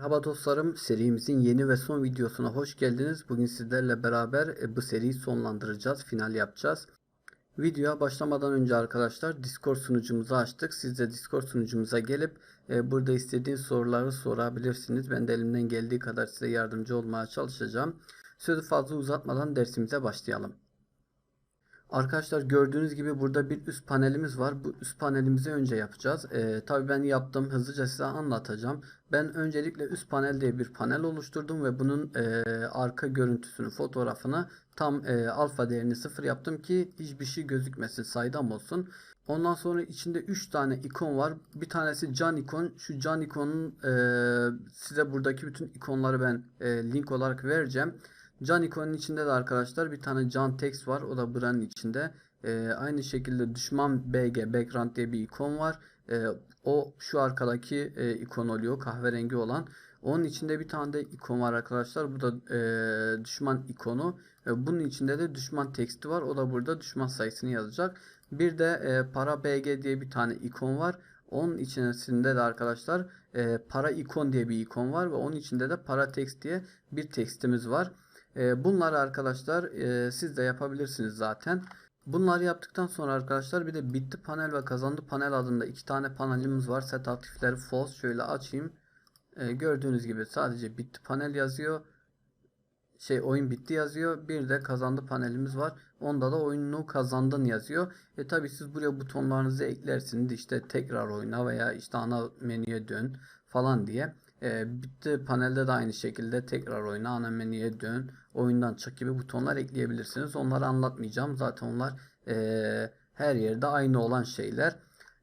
Merhaba dostlarım, serimizin yeni ve son videosuna hoş geldiniz. Bugün sizlerle beraber e, bu seriyi sonlandıracağız, final yapacağız. Videoya başlamadan önce arkadaşlar Discord sunucumuzu açtık. Siz de Discord sunucumuza gelip e, burada istediğiniz soruları sorabilirsiniz. Ben de elimden geldiği kadar size yardımcı olmaya çalışacağım. Sözü fazla uzatmadan dersimize başlayalım. Arkadaşlar gördüğünüz gibi burada bir üst panelimiz var. Bu üst panelimizi önce yapacağız. Ee, tabii ben yaptım. Hızlıca size anlatacağım. Ben öncelikle üst panel diye bir panel oluşturdum ve bunun e, arka görüntüsünü, fotoğrafını tam e, alfa değerini sıfır yaptım ki hiçbir şey gözükmesin, saydam olsun. Ondan sonra içinde 3 tane ikon var. Bir tanesi can ikon. Şu can ikonun e, size buradaki bütün ikonları ben e, link olarak vereceğim. Can ikonun içinde de arkadaşlar bir tane can text var. O da buranın içinde. Ee, aynı şekilde düşman BG background diye bir ikon var. Ee, o şu arkadaki e, ikon oluyor. Kahverengi olan. Onun içinde bir tane de ikon var arkadaşlar. Bu da e, düşman ikonu. E, bunun içinde de düşman teksti var. O da burada düşman sayısını yazacak. Bir de e, para BG diye bir tane ikon var. Onun içerisinde de arkadaşlar e, para ikon diye bir ikon var ve onun içinde de para text diye bir tekstimiz var. E, bunları arkadaşlar e, siz de yapabilirsiniz zaten. Bunları yaptıktan sonra arkadaşlar bir de bitti panel ve kazandı panel adında iki tane panelimiz var. Set aktifleri false şöyle açayım. E, gördüğünüz gibi sadece bitti panel yazıyor. Şey oyun bitti yazıyor. Bir de kazandı panelimiz var. Onda da oyunu kazandın yazıyor. E tabi siz buraya butonlarınızı eklersiniz. İşte tekrar oyna veya işte ana menüye dön falan diye. E, bitti panelde de aynı şekilde tekrar oyna, ana menüye dön, oyundan çık gibi butonlar ekleyebilirsiniz. Onları anlatmayacağım. Zaten onlar e, her yerde aynı olan şeyler.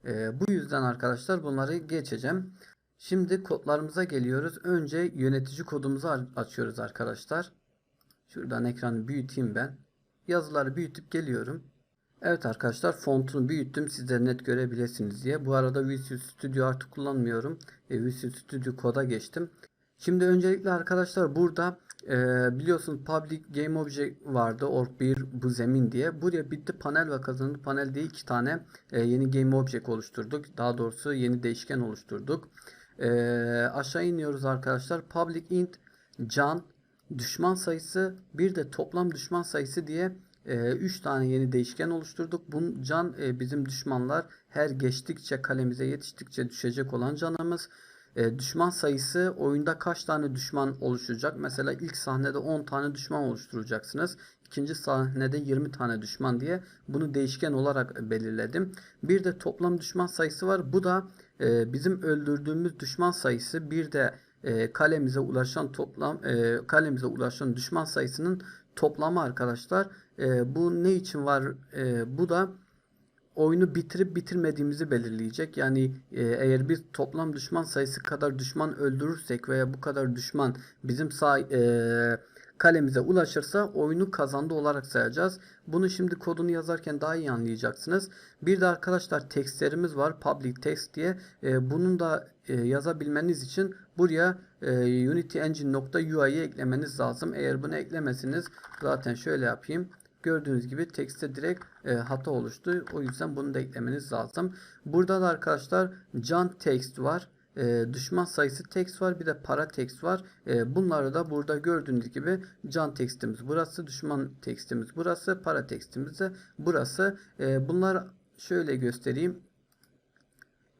E, bu yüzden arkadaşlar bunları geçeceğim. Şimdi kodlarımıza geliyoruz. Önce yönetici kodumuzu açıyoruz arkadaşlar. Şuradan ekranı büyüteyim ben. Yazıları büyütüp geliyorum. Evet arkadaşlar fontunu büyüttüm sizler net görebilirsiniz diye. Bu arada Visual Studio artık kullanmıyorum. E, Visual Studio koda geçtim. Şimdi öncelikle arkadaşlar burada e, biliyorsunuz Public Game Object vardı. Org 1 bu zemin diye. Buraya bitti panel ve kazandı panel diye iki tane e, yeni Game Object oluşturduk. Daha doğrusu yeni değişken oluşturduk. E, aşağı iniyoruz arkadaşlar. Public int can düşman sayısı bir de toplam düşman sayısı diye 3 tane yeni değişken oluşturduk. Bu can e, bizim düşmanlar her geçtikçe kalemize yetiştikçe düşecek olan canımız. E, düşman sayısı oyunda kaç tane düşman oluşacak? Mesela ilk sahnede 10 tane düşman oluşturacaksınız. İkinci sahnede 20 tane düşman diye bunu değişken olarak belirledim. Bir de toplam düşman sayısı var. Bu da e, bizim öldürdüğümüz düşman sayısı. Bir de kalemize ulaşan toplam kalemize ulaşan düşman sayısının toplamı arkadaşlar. E, bu ne için var? E, bu da oyunu bitirip bitirmediğimizi belirleyecek. Yani e, eğer bir toplam düşman sayısı kadar düşman öldürürsek veya bu kadar düşman bizim sağ e, kalemize ulaşırsa oyunu kazandı olarak sayacağız. Bunu şimdi kodunu yazarken daha iyi anlayacaksınız. Bir de arkadaşlar tekstlerimiz var. Public text diye. E, bunun da e, yazabilmeniz için buraya e, Unity Engine.ui'yi eklemeniz lazım. Eğer bunu eklemesiniz zaten şöyle yapayım. Gördüğünüz gibi tekste direkt e, hata oluştu. O yüzden bunu da eklemeniz lazım. Burada da arkadaşlar can text var. E, düşman sayısı text var. Bir de para text var. E, bunları da burada gördüğünüz gibi can tekstimiz burası. Düşman tekstimiz burası. Para tekstimiz de burası. E, bunlar şöyle göstereyim.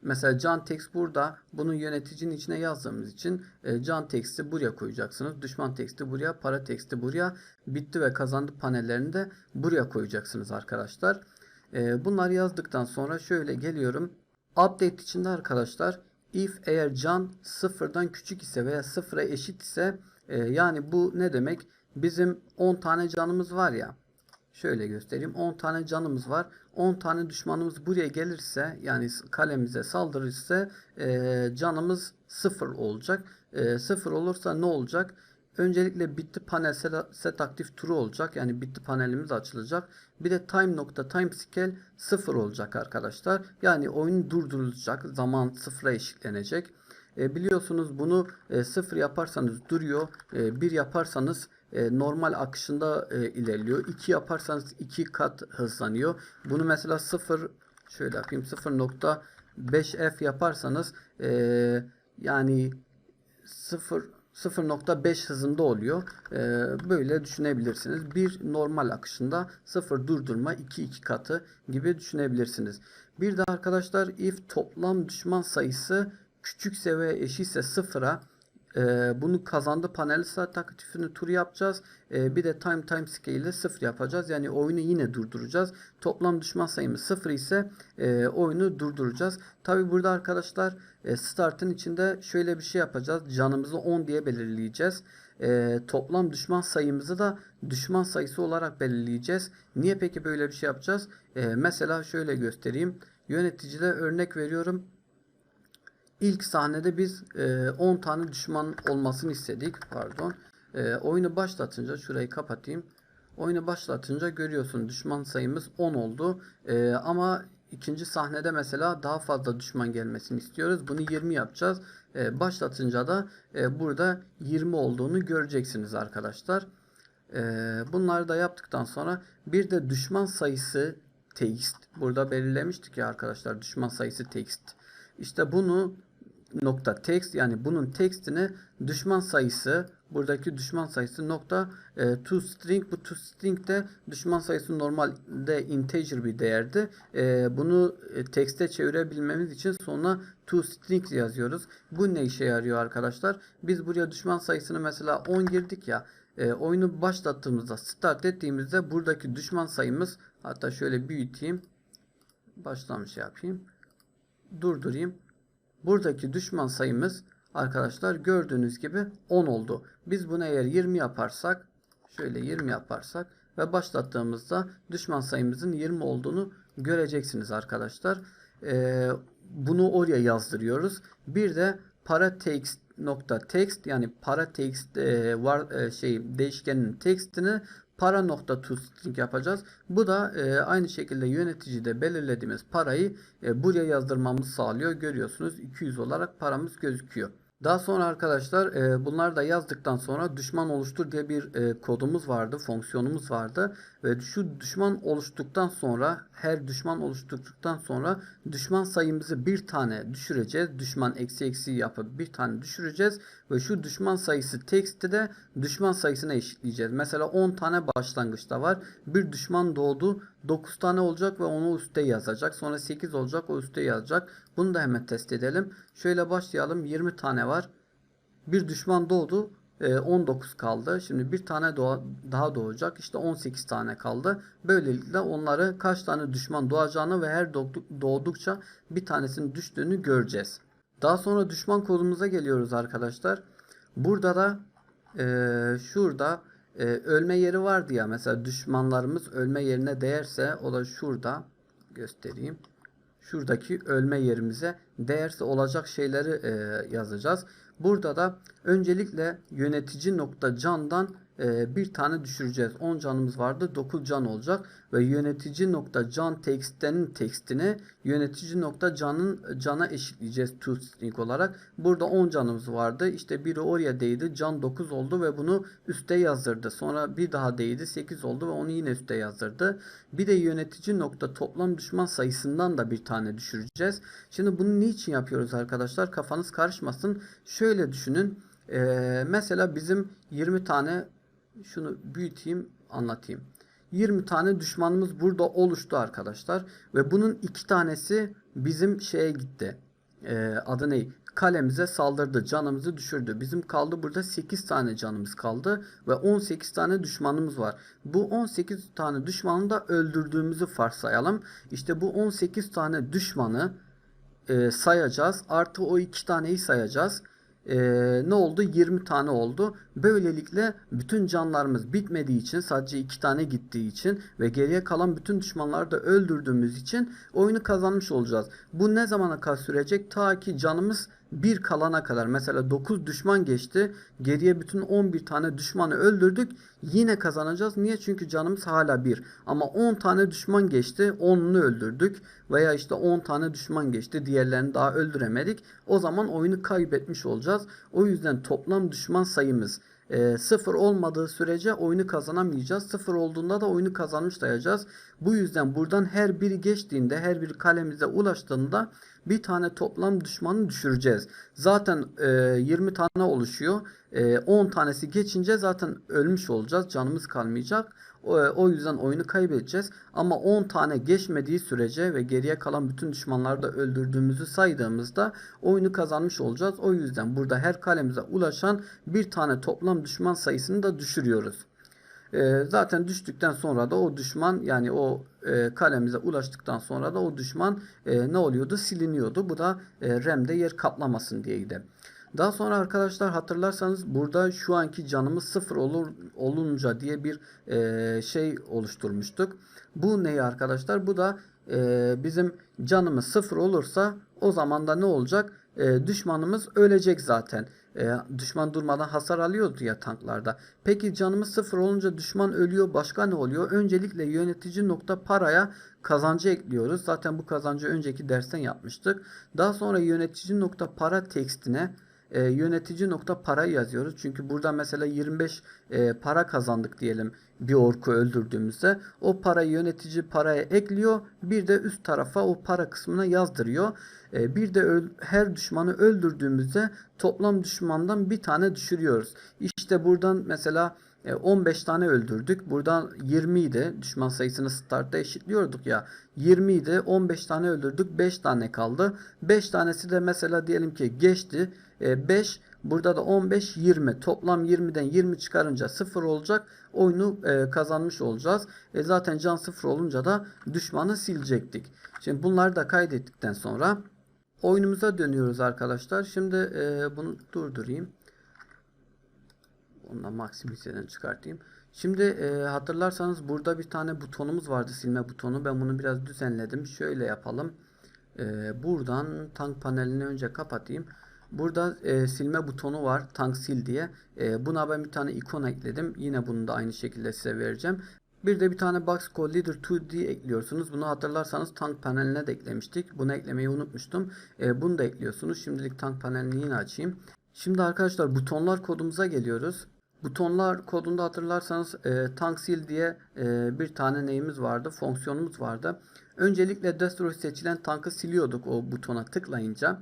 Mesela can text burada. Bunu yöneticinin içine yazdığımız için e, can text'i buraya koyacaksınız. Düşman text'i buraya, para text'i buraya, bitti ve kazandı panellerini de buraya koyacaksınız arkadaşlar. E, bunları yazdıktan sonra şöyle geliyorum. Update içinde arkadaşlar if eğer can sıfırdan küçük ise veya sıfıra eşit ise e, yani bu ne demek? Bizim 10 tane canımız var ya. Şöyle göstereyim. 10 tane canımız var. 10 tane düşmanımız buraya gelirse yani kalemize saldırırsa e, canımız 0 olacak. E, 0 olursa ne olacak? Öncelikle bitti panel set, aktif true olacak. Yani bitti panelimiz açılacak. Bir de time nokta time scale 0 olacak arkadaşlar. Yani oyun durdurulacak. Zaman sıfıra eşitlenecek. E, biliyorsunuz bunu e, 0 yaparsanız duruyor. E, 1 yaparsanız e, normal akışında e, ilerliyor. 2 yaparsanız 2 kat hızlanıyor. Bunu mesela 0 şöyle yapayım 0.5 f yaparsanız e, yani 0 0.5 hızında oluyor. Ee, böyle düşünebilirsiniz. Bir normal akışında 0 durdurma 2 2 katı gibi düşünebilirsiniz. Bir de arkadaşlar if toplam düşman sayısı küçükse ve eşitse sıfıra e, bunu kazandı paneli saat aktifini tur yapacağız. E, bir de time time scale ile 0 yapacağız. Yani oyunu yine durduracağız. Toplam düşman sayımız 0 ise e, oyunu durduracağız. Tabi burada arkadaşlar e, startın içinde şöyle bir şey yapacağız. Canımızı 10 diye belirleyeceğiz. E, toplam düşman sayımızı da düşman sayısı olarak belirleyeceğiz. Niye peki böyle bir şey yapacağız? E, mesela şöyle göstereyim. Yöneticide örnek veriyorum. İlk sahnede biz e, 10 tane düşman olmasını istedik. Pardon. E, oyunu başlatınca şurayı kapatayım. Oyunu başlatınca görüyorsun düşman sayımız 10 oldu. E, ama ikinci sahnede mesela daha fazla düşman gelmesini istiyoruz. Bunu 20 yapacağız. E, başlatınca da e, burada 20 olduğunu göreceksiniz arkadaşlar. E, bunları da yaptıktan sonra bir de düşman sayısı text. Burada belirlemiştik ya arkadaşlar düşman sayısı text. İşte bunu nokta text yani bunun tekstini düşman sayısı buradaki düşman sayısı nokta e, to string bu to string de düşman sayısı normalde integer bir değerdi. E, bunu e, text'e çevirebilmemiz için sonra to string yazıyoruz. Bu ne işe yarıyor arkadaşlar? Biz buraya düşman sayısını mesela 10 girdik ya. E, oyunu başlattığımızda start ettiğimizde buradaki düşman sayımız hatta şöyle büyüteyim. Başlamış yapayım. Durdurayım. Buradaki düşman sayımız arkadaşlar gördüğünüz gibi 10 oldu. Biz bunu eğer 20 yaparsak şöyle 20 yaparsak ve başlattığımızda düşman sayımızın 20 olduğunu göreceksiniz arkadaşlar. Ee, bunu oraya yazdırıyoruz. Bir de para text nokta text yani para text e, var e, şey değişkenin textini para nokta to string yapacağız. Bu da e, aynı şekilde yöneticide belirlediğimiz parayı e, buraya yazdırmamızı sağlıyor. Görüyorsunuz 200 olarak paramız gözüküyor. Daha sonra arkadaşlar e, bunları da yazdıktan sonra düşman oluştur diye bir e, kodumuz vardı, fonksiyonumuz vardı. Ve şu düşman oluştuktan sonra her düşman oluşturduktan sonra düşman sayımızı bir tane düşüreceğiz. Düşman eksi eksi yapıp bir tane düşüreceğiz. Ve şu düşman sayısı teksti de düşman sayısına eşitleyeceğiz. Mesela 10 tane başlangıçta var. Bir düşman doğdu. 9 tane olacak ve onu üste yazacak. Sonra 8 olacak o üste yazacak. Bunu da hemen test edelim. Şöyle başlayalım. 20 tane var. Bir düşman doğdu. 19 kaldı. Şimdi bir tane daha doğacak. İşte 18 tane kaldı. Böylelikle onları kaç tane düşman doğacağını ve her doğdukça bir tanesinin düştüğünü göreceğiz. Daha sonra düşman kodumuza geliyoruz arkadaşlar. Burada da e, şurada e, ölme yeri vardı ya. Mesela düşmanlarımız ölme yerine değerse o da şurada göstereyim. Şuradaki ölme yerimize değerse olacak şeyleri e, yazacağız. Burada da öncelikle yönetici nokta candan e, bir tane düşüreceğiz. 10 canımız vardı 9 can olacak ve yönetici nokta can tekstinin tekstini yönetici nokta canın cana eşitleyeceğiz to string olarak. Burada 10 canımız vardı. İşte biri oraya değdi. Can 9 oldu ve bunu üste yazdırdı. Sonra bir daha değdi 8 oldu ve onu yine üste yazdırdı. Bir de yönetici nokta toplam düşman sayısından da bir tane düşüreceğiz. Şimdi bunu niçin yapıyoruz arkadaşlar? Kafanız karışmasın. Şöyle düşünün. Ee, mesela bizim 20 tane şunu büyüteyim anlatayım. 20 tane düşmanımız burada oluştu arkadaşlar. Ve bunun iki tanesi bizim şeye gitti. Ee, adı ne? Kalemize saldırdı. Canımızı düşürdü. Bizim kaldı burada 8 tane canımız kaldı. Ve 18 tane düşmanımız var. Bu 18 tane düşmanı da öldürdüğümüzü varsayalım. İşte bu 18 tane düşmanı e, sayacağız. Artı o iki taneyi sayacağız e, ne oldu? 20 tane oldu. Böylelikle bütün canlarımız bitmediği için sadece 2 tane gittiği için ve geriye kalan bütün düşmanları da öldürdüğümüz için oyunu kazanmış olacağız. Bu ne zamana kadar sürecek? Ta ki canımız bir kalana kadar mesela 9 düşman geçti. Geriye bütün 11 tane düşmanı öldürdük. Yine kazanacağız. Niye? Çünkü canımız hala 1. Ama 10 tane düşman geçti. 10'unu öldürdük. Veya işte 10 tane düşman geçti. Diğerlerini daha öldüremedik. O zaman oyunu kaybetmiş olacağız. O yüzden toplam düşman sayımız e, sıfır olmadığı sürece oyunu kazanamayacağız. Sıfır olduğunda da oyunu kazanmış sayacağız. Bu yüzden buradan her biri geçtiğinde, her bir kalemize ulaştığında bir tane toplam düşmanı düşüreceğiz. Zaten e, 20 tane oluşuyor. E, 10 tanesi geçince zaten ölmüş olacağız. Canımız kalmayacak. O, yüzden oyunu kaybedeceğiz. Ama 10 tane geçmediği sürece ve geriye kalan bütün düşmanları da öldürdüğümüzü saydığımızda oyunu kazanmış olacağız. O yüzden burada her kalemize ulaşan bir tane toplam düşman sayısını da düşürüyoruz. E, zaten düştükten sonra da o düşman yani o e, kalemize ulaştıktan sonra da o düşman e, ne oluyordu? Siliniyordu. Bu da e, RAM'de yer kaplamasın diyeydi. Daha sonra arkadaşlar hatırlarsanız burada şu anki canımız sıfır olur olunca diye bir e, şey oluşturmuştuk. Bu neyi arkadaşlar? Bu da e, bizim canımız sıfır olursa o zaman da ne olacak? E, düşmanımız ölecek zaten. E, düşman durmadan hasar alıyordu ya tanklarda. Peki canımız sıfır olunca düşman ölüyor. Başka ne oluyor? Öncelikle yönetici nokta paraya kazancı ekliyoruz. Zaten bu kazancı önceki dersten yapmıştık. Daha sonra yönetici nokta para tekstine e, yönetici nokta para yazıyoruz. Çünkü burada mesela 25 e, para kazandık diyelim bir orku öldürdüğümüzde o parayı yönetici paraya ekliyor. Bir de üst tarafa o para kısmına yazdırıyor. E, bir de her düşmanı öldürdüğümüzde toplam düşmandan bir tane düşürüyoruz. İşte buradan mesela 15 tane öldürdük. Buradan 20 idi. Düşman sayısını startta eşitliyorduk ya. 20 idi. 15 tane öldürdük. 5 tane kaldı. 5 tanesi de mesela diyelim ki geçti. 5 burada da 15 20. Toplam 20'den 20 çıkarınca 0 olacak. Oyunu kazanmış olacağız. E zaten can 0 olunca da düşmanı silecektik. Şimdi bunları da kaydettikten sonra oyunumuza dönüyoruz arkadaşlar. Şimdi bunu durdurayım. Ondan maksimizeden çıkartayım. Şimdi e, hatırlarsanız burada bir tane butonumuz vardı silme butonu. Ben bunu biraz düzenledim. Şöyle yapalım. E, buradan tank panelini önce kapatayım. Burada e, silme butonu var. Tank sil diye. E, buna ben bir tane ikon ekledim. Yine bunu da aynı şekilde size vereceğim. Bir de bir tane Box Code Leader 2D ekliyorsunuz. Bunu hatırlarsanız tank paneline de eklemiştik. Bunu eklemeyi unutmuştum. E, bunu da ekliyorsunuz. Şimdilik tank panelini yine açayım. Şimdi arkadaşlar butonlar kodumuza geliyoruz. Butonlar kodunda hatırlarsanız e, tanksil diye e, bir tane neyimiz vardı, fonksiyonumuz vardı. Öncelikle destroy seçilen tankı siliyorduk o butona tıklayınca.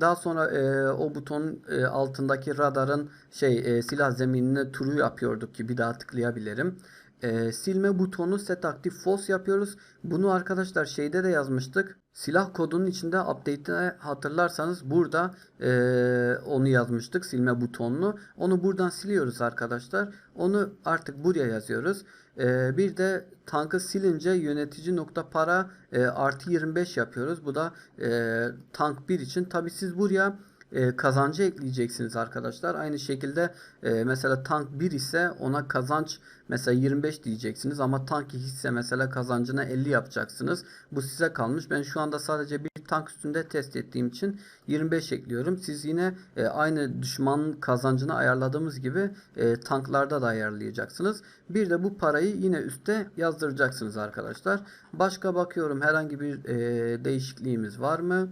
Daha sonra e, o butonun e, altındaki radarın şey e, silah zeminine turu yapıyorduk ki bir daha tıklayabilirim. E, silme butonu set aktif false yapıyoruz. Bunu arkadaşlar şeyde de yazmıştık. Silah kodunun içinde update'de hatırlarsanız burada e, onu yazmıştık silme butonunu. Onu buradan siliyoruz arkadaşlar. Onu artık buraya yazıyoruz. E, bir de tankı silince yönetici nokta para e, artı 25 yapıyoruz. Bu da e, tank 1 için. Tabi siz buraya e, kazancı ekleyeceksiniz arkadaşlar. Aynı şekilde e, mesela tank 1 ise ona kazanç mesela 25 diyeceksiniz ama tank 2 ise mesela kazancına 50 yapacaksınız. Bu size kalmış. Ben şu anda sadece bir tank üstünde test ettiğim için 25 ekliyorum. Siz yine e, aynı düşmanın kazancını ayarladığımız gibi tanklarda da ayarlayacaksınız. Bir de bu parayı yine üste yazdıracaksınız arkadaşlar. Başka bakıyorum herhangi bir değişikliğimiz var mı?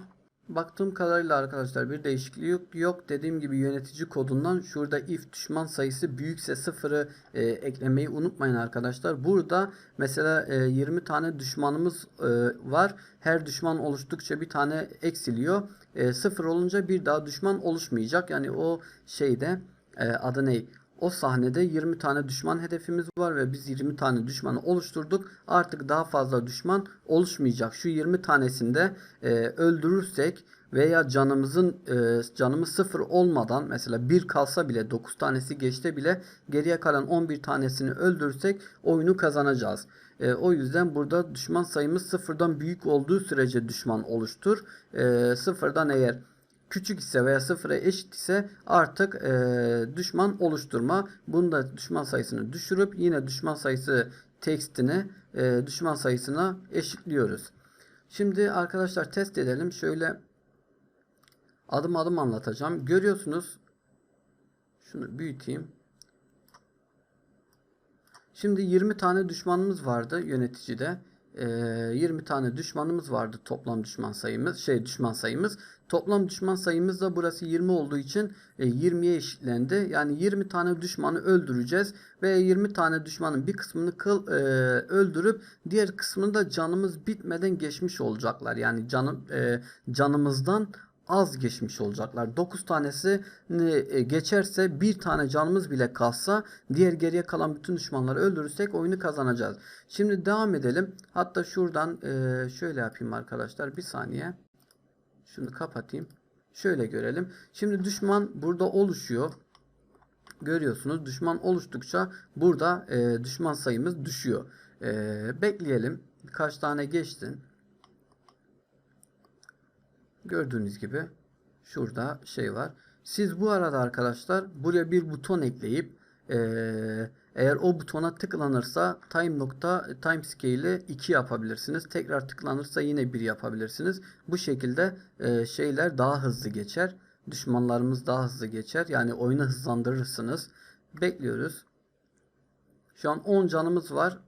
Baktığım kadarıyla arkadaşlar bir değişiklik yok. yok. Dediğim gibi yönetici kodundan şurada if düşman sayısı büyükse sıfırı e, eklemeyi unutmayın arkadaşlar. Burada mesela e, 20 tane düşmanımız e, var. Her düşman oluştukça bir tane eksiliyor. E, sıfır olunca bir daha düşman oluşmayacak. Yani o şeyde e, adı ne? O sahnede 20 tane düşman hedefimiz var ve biz 20 tane düşmanı oluşturduk. Artık daha fazla düşman oluşmayacak. Şu 20 tanesinde e, öldürürsek veya canımızın e, canımız sıfır olmadan mesela bir kalsa bile 9 tanesi geçte bile geriye kalan 11 tanesini öldürürsek oyunu kazanacağız. E, o yüzden burada düşman sayımız sıfırdan büyük olduğu sürece düşman oluştur. E, sıfırdan eğer küçük ise veya sıfıra eşit ise artık e, düşman oluşturma. Bunda düşman sayısını düşürüp yine düşman sayısı tekstini e, düşman sayısına eşitliyoruz. Şimdi arkadaşlar test edelim. Şöyle adım adım anlatacağım. Görüyorsunuz. Şunu büyüteyim. Şimdi 20 tane düşmanımız vardı yöneticide. e, 20 tane düşmanımız vardı toplam düşman sayımız şey düşman sayımız toplam düşman sayımız da burası 20 olduğu için e, 20'ye eşitlendi yani 20 tane düşmanı öldüreceğiz ve 20 tane düşmanın bir kısmını kıl, e, öldürüp diğer kısmını da canımız bitmeden geçmiş olacaklar yani canım e, canımızdan az geçmiş olacaklar. 9 tanesi e, geçerse bir tane canımız bile kalsa diğer geriye kalan bütün düşmanları öldürürsek oyunu kazanacağız. Şimdi devam edelim. Hatta şuradan e, şöyle yapayım arkadaşlar. Bir saniye. Şunu kapatayım. Şöyle görelim. Şimdi düşman burada oluşuyor. Görüyorsunuz düşman oluştukça burada e, düşman sayımız düşüyor. bekleyelim. Kaç tane geçtin. Gördüğünüz gibi şurada şey var. Siz bu arada arkadaşlar buraya bir buton ekleyip ee, eğer o butona tıklanırsa time nokta time scale'i 2 yapabilirsiniz. Tekrar tıklanırsa yine 1 yapabilirsiniz. Bu şekilde e, şeyler daha hızlı geçer. Düşmanlarımız daha hızlı geçer. Yani oyunu hızlandırırsınız. Bekliyoruz. Şu an 10 canımız var.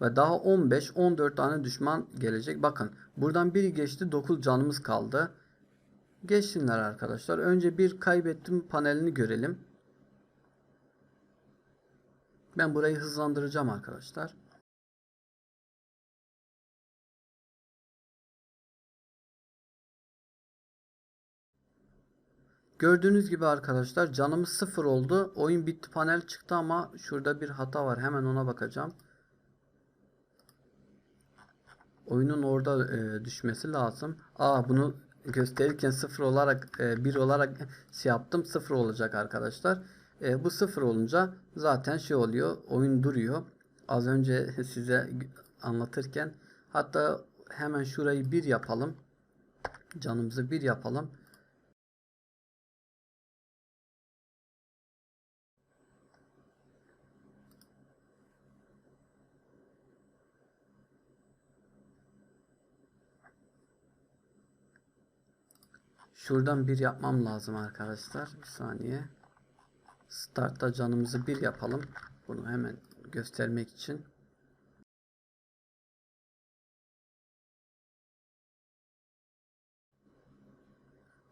Ve daha 15-14 tane düşman gelecek. Bakın buradan biri geçti 9 canımız kaldı. Geçsinler arkadaşlar. Önce bir kaybettim panelini görelim. Ben burayı hızlandıracağım arkadaşlar. Gördüğünüz gibi arkadaşlar canımız sıfır oldu. Oyun bitti panel çıktı ama şurada bir hata var. Hemen ona bakacağım oyunun orada e, düşmesi lazım. Aa bunu gösterirken sıfır olarak e, 1 olarak şey yaptım. Sıfır olacak arkadaşlar. E, bu sıfır olunca zaten şey oluyor. Oyun duruyor. Az önce size anlatırken hatta hemen şurayı bir yapalım. Canımızı bir yapalım. Şuradan bir yapmam lazım arkadaşlar. Bir saniye. Start'ta canımızı bir yapalım. Bunu hemen göstermek için.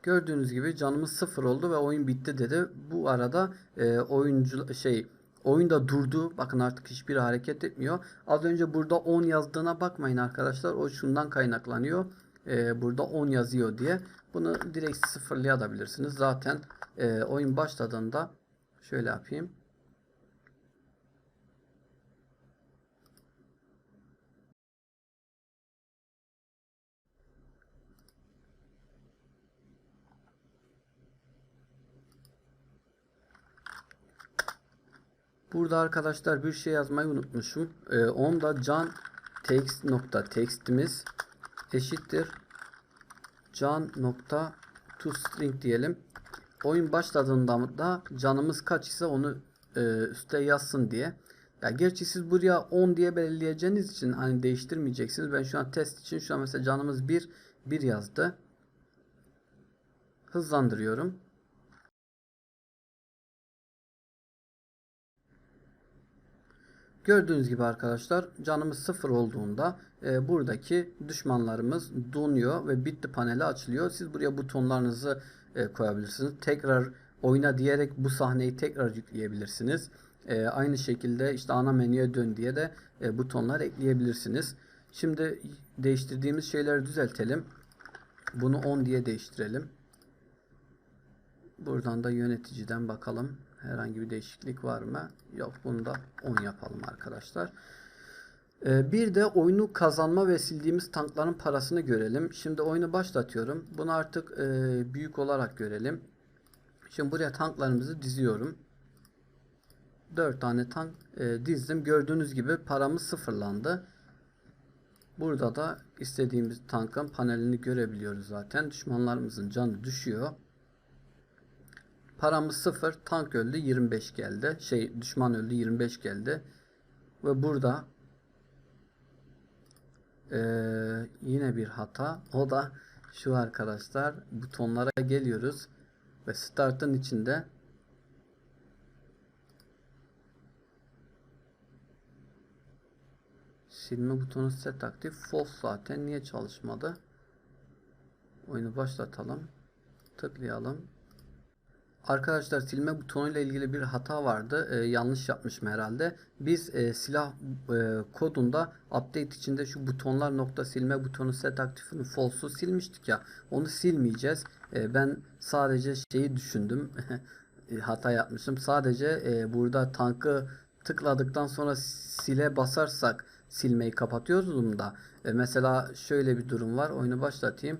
Gördüğünüz gibi canımız sıfır oldu ve oyun bitti dedi. Bu arada e, oyuncu şey oyunda durdu. Bakın artık hiçbir hareket etmiyor. Az önce burada 10 yazdığına bakmayın arkadaşlar. O şundan kaynaklanıyor. E, burada 10 yazıyor diye. Bunu direkt sıfırlayabilirsiniz. Zaten e, oyun başladığında şöyle yapayım. Burada arkadaşlar bir şey yazmayı unutmuşum. Ee, onda can text nokta textimiz eşittir can nokta to string diyelim. Oyun başladığında da canımız kaç ise onu e, üste yazsın diye. Ya gerçi siz buraya 10 diye belirleyeceğiniz için hani değiştirmeyeceksiniz. Ben şu an test için şu an mesela canımız 1 1 yazdı. Hızlandırıyorum. Gördüğünüz gibi arkadaşlar canımız sıfır olduğunda e, buradaki düşmanlarımız donuyor ve bitti paneli açılıyor. Siz buraya butonlarınızı e, koyabilirsiniz. Tekrar oyna diyerek bu sahneyi tekrar yükleyebilirsiniz. E, aynı şekilde işte ana menüye dön diye de e, butonlar ekleyebilirsiniz. Şimdi değiştirdiğimiz şeyleri düzeltelim. Bunu 10 diye değiştirelim. Buradan da yöneticiden bakalım. Herhangi bir değişiklik var mı? Yok. Bunu da 10 yapalım arkadaşlar. Ee, bir de oyunu kazanma ve sildiğimiz tankların parasını görelim. Şimdi oyunu başlatıyorum. Bunu artık e, büyük olarak görelim. Şimdi buraya tanklarımızı diziyorum. 4 tane tank e, dizdim. Gördüğünüz gibi paramız sıfırlandı. Burada da istediğimiz tankın panelini görebiliyoruz zaten. Düşmanlarımızın canı düşüyor. Paramız 0. Tank öldü 25 geldi. Şey düşman öldü 25 geldi. Ve burada ee, yine bir hata. O da şu arkadaşlar. Butonlara geliyoruz. Ve startın içinde Silme butonu set aktif. False zaten. Niye çalışmadı? Oyunu başlatalım. Tıklayalım. Arkadaşlar silme butonuyla ilgili bir hata vardı. Ee, yanlış yapmışım herhalde. Biz e, silah e, kodunda update içinde şu butonlar nokta silme butonu set aktifini false'u silmiştik ya. Onu silmeyeceğiz. E, ben sadece şeyi düşündüm. E, hata yapmışım. Sadece e, burada tankı tıkladıktan sonra sile basarsak silmeyi kapatıyoruz da. E, mesela şöyle bir durum var. Oyunu başlatayım.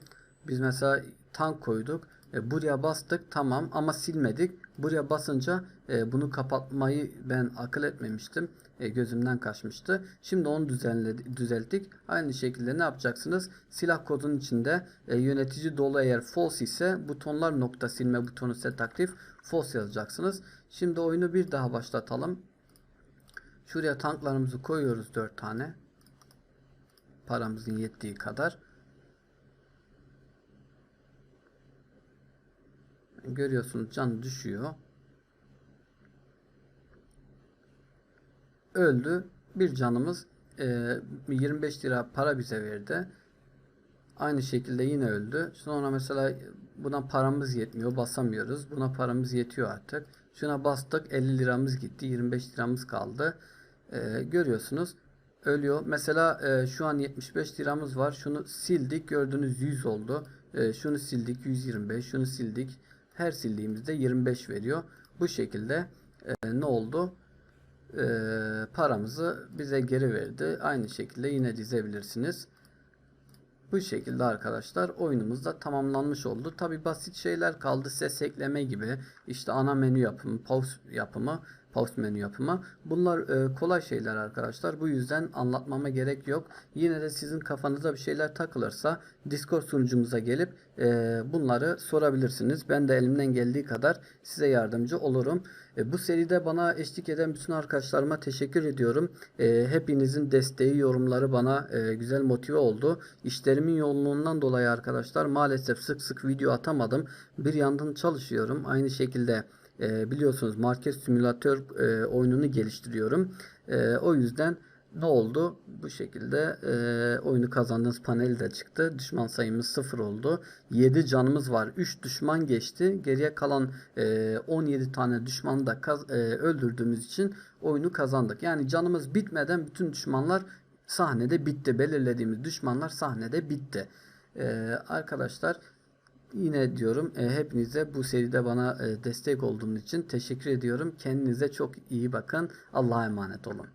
Biz mesela tank koyduk. E, buraya bastık tamam ama silmedik. Buraya basınca e, bunu kapatmayı ben akıl etmemiştim. E, gözümden kaçmıştı. Şimdi onu düzelttik. Aynı şekilde ne yapacaksınız? Silah kodunun içinde e, yönetici dolu eğer false ise butonlar nokta silme butonu set aktif false yazacaksınız. Şimdi oyunu bir daha başlatalım. Şuraya tanklarımızı koyuyoruz 4 tane. Paramızın yettiği kadar. Görüyorsunuz can düşüyor. Öldü. Bir canımız e, 25 lira para bize verdi. Aynı şekilde yine öldü. Sonra mesela buna paramız yetmiyor. Basamıyoruz. Buna paramız yetiyor artık. Şuna bastık 50 liramız gitti. 25 liramız kaldı. E, görüyorsunuz. Ölüyor. Mesela e, şu an 75 liramız var. Şunu sildik. Gördüğünüz 100 oldu. E, şunu sildik 125. Şunu sildik. Her sildiğimizde 25 veriyor. Bu şekilde e, ne oldu? E, paramızı bize geri verdi. Aynı şekilde yine dizebilirsiniz. Bu şekilde arkadaşlar oyunumuz da tamamlanmış oldu. Tabi basit şeyler kaldı. Ses ekleme gibi işte ana menü yapımı, pause yapımı, pause menü yapımı. Bunlar e, kolay şeyler arkadaşlar. Bu yüzden anlatmama gerek yok. Yine de sizin kafanıza bir şeyler takılırsa Discord sunucumuza gelip e, bunları sorabilirsiniz. Ben de elimden geldiği kadar size yardımcı olurum. E, bu seride bana eşlik eden bütün arkadaşlarıma teşekkür ediyorum. E, hepinizin desteği, yorumları bana e, güzel motive oldu. İşlerimin yoğunluğundan dolayı arkadaşlar maalesef sık sık video atamadım. Bir yandan çalışıyorum. Aynı şekilde e, biliyorsunuz market simülatör e, oyununu geliştiriyorum. E, o yüzden ne oldu? Bu şekilde e, oyunu kazandığınız paneli de çıktı. Düşman sayımız 0 oldu. 7 canımız var. 3 düşman geçti. Geriye kalan e, 17 tane düşmanı da e, öldürdüğümüz için oyunu kazandık. Yani canımız bitmeden bütün düşmanlar sahnede bitti. Belirlediğimiz düşmanlar sahnede bitti. E, arkadaşlar Yine diyorum e, hepinize bu seride bana e, destek olduğunuz için teşekkür ediyorum. Kendinize çok iyi bakın. Allah'a emanet olun.